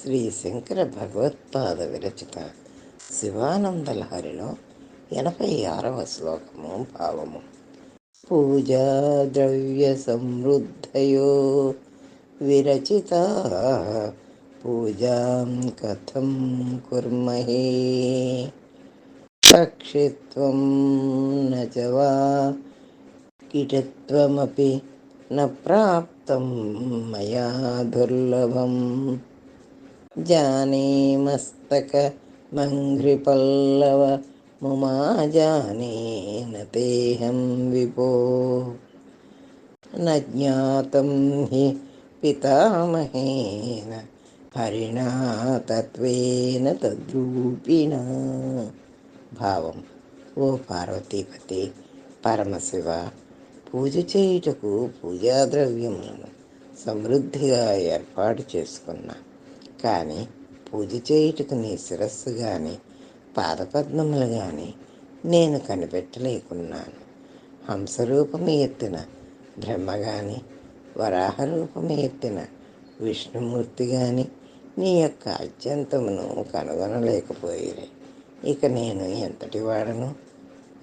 శ్రీ శంకర భగవత్పాద విరచిత శివానందలహరిలో ఎనభై ఆరవ శ్లోకము భావము. పూజా ద్రవ్య సమృద్ధయో విరచిత పూజాం కథం కుర్మహే. పక్షిత్వం నచవా కిటత్వమపి న ప్రాప్తం మయా దుర్లభం. జానే మస్తక మంఘ్రిపల్లవ ముమా జానే నేహం విపో న జ్ఞాతం హి పితామహేన హరిణా తత్వేన తద్రూపిణ. భావం ఓ పార్వతీపతి పరమశివ పూజ చేయుటకు పూజా ద్రవ్యములను సమృద్ధిగా ఏర్పాటు చేసుకున్నా. కానీ పూజ చేయుటకు నీ శిరస్సు కానీ పాదపద్మములు కానీ నేను కనిపెట్టలేకున్నాను. హంసరూపము ఎత్తిన బ్రహ్మ కానీ వరాహ రూపము ఎత్తిన విష్ణుమూర్తి కానీ నీ యొక్క అత్యంతమును కనుగొనలేకపోయిరే. ఇక నేను ఎంతటి వాడను?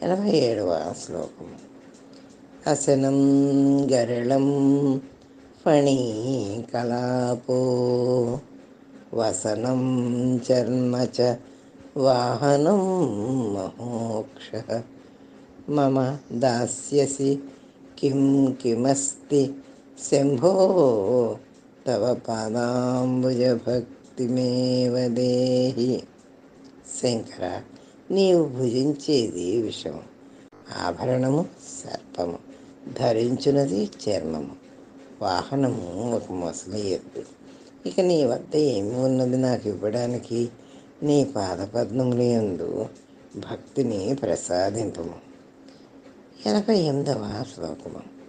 ఎనభై ఏడవ శ్లోకము. అసనం గరళం ఫణీకలాపో వసనం చర్మ చ వాహనం మహోక్ష మమ దాస్యసి కిం కిమస్తి శంభో తవ పాదాంబుజ భక్తిమేవ దేహి. శంకర నీవు భుజించేది విషము ఆభరణము సర్పము ధరించున్నది చర్మము వాహనము ఒక ముసలి ఎద్దు. ఇక నీ వద్ద ఏమి ఉన్నది నాకు ఇవ్వడానికి? నీ పాదపద్మములు ఎందు భక్తిని ప్రసాదింపము. ఎనభై ఎనిమిదవ శ్లోకము.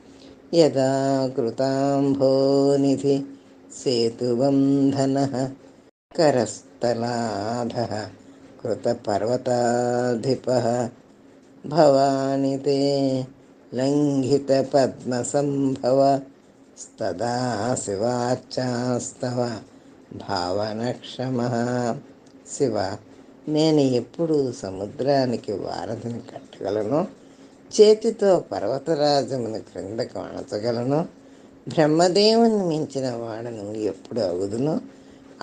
యదా కృతాంభోనిధి సేతుబంధన కరస్థలాధ కృతపర్వతాధిప భవాని తే లంఘిత పద్మసంభవ స్తదా శివాచాస్తవ భావనక్షమ. శివ నేను ఎప్పుడు సముద్రానికి వారధిని కట్టగలను. చేతితో పర్వతరాజమును క్రిందకు అణచగలను. బ్రహ్మదేవుని మించిన వాడను ఎప్పుడు అగుదును?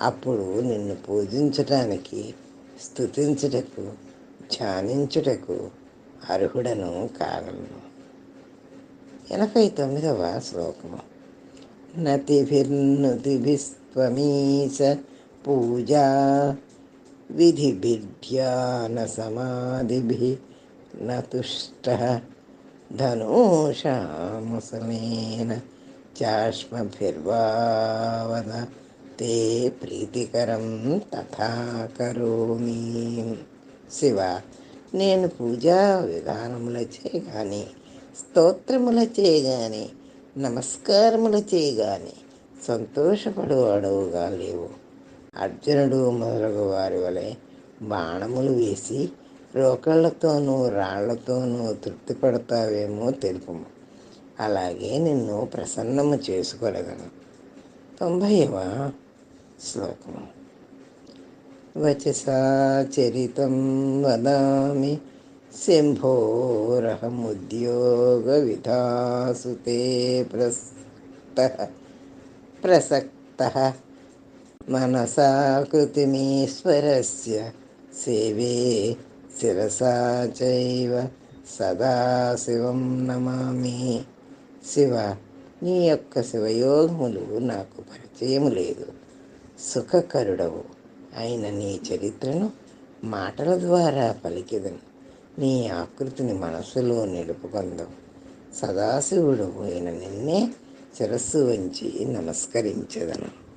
అప్పుడు నిన్ను పూజించటానికి స్థుతించుటకు ధ్యానించుటకు అర్హుడను కాగలను. ఎనభై తొమ్మిదవ శ్లోకము. నతిభిర్నుతిభిస్త్వమీశ పూజా విధిభిర్ధ్యాన సమాధిభి నతుష్ట ధనూషాముసలేన చాష్మభిర్వావద తే ప్రీతికరం తథా కరోమి శివ నేను పూజా విధానములచే కానీ స్తోత్రములచే కానీ నమస్కారములు చేయగాని సంతోషపడువాడవుగా లేవు అర్జునుడు మొదలగు వారి వలె బాణములు వేసి రోకళ్ళతోనూ రాళ్ళతోనూ తృప్తి పడతావేమో తెలుపుము. అలాగే నిన్ను ప్రసన్నము చేసుకోగలను తొంభైవ శ్లోకము. వచసా చరితం వదామి శంభోరహముద్యోగ విధాసు తే ప్రస్త ప్రసక్త మనసా కృతిమీశ్వరస్య సేవే శిరసా చైవ సదాశివం నమామి శివ నీ యొక్క శివయోగములు నాకు పరిచయము లేదు। సుఖకరుడవు అయిన నీ చరిత్రను మాటల ద్వారా పలికిదను। నీ ఆకృతిని మనసులో నిలుపుకుందాం. సదాశివుడు పోయిన నిన్నే శిరస్సు వంచి నమస్కరించదను.